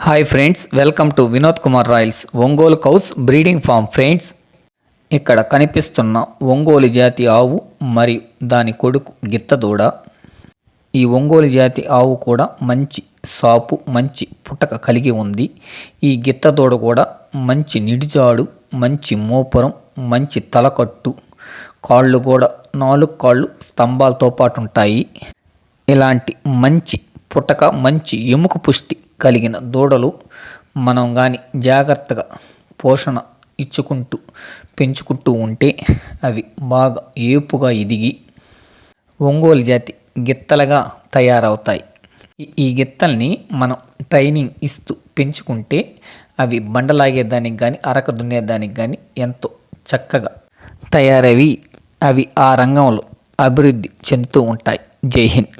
Hi friends welcome to Vinod Kumar royals Ongole cows breeding farm friends ఇక్కడ కనిపిస్తున్న ఒంగోలు జాతి ఆవు మరియు దాని కొడుకు గిత్తదూడ ఈ ఒంగోలు జాతి ఆవు కూడా మంచి సాపు మంచి పుట్టక కలిగి ఉంది. ఈ గిత్తదూడ కూడా మంచి నిడిజాడు మంచి మోపురం మంచి తలకట్టు. కాళ్ళు కూడా నాలుగు కాళ్ళు స్తంభాలతో పాటు ఉంటాయి. ఇలాంటి మంచి పుటక మంచి ఎముక పుష్టి కలిగిన దూడలు మనం కానీ జాగ్రత్తగా పోషణ ఇచ్చుకుంటూ పెంచుకుంటూ ఉంటే అవి బాగా ఏపుగా ఎదిగి ఒంగోలు జాతి గిత్తలుగా తయారవుతాయి. ఈ- ఈ గిత్తల్ని మనం ట్రైనింగ్ ఇస్తూ పెంచుకుంటే అవి బండలాగేదానికి కానీ అరక దున్నేదానికి కానీ ఎంతో చక్కగా తయారవి. అవి ఆ రంగంలో అభివృద్ధి చెందుతూ ఉంటాయి. జై హింద్.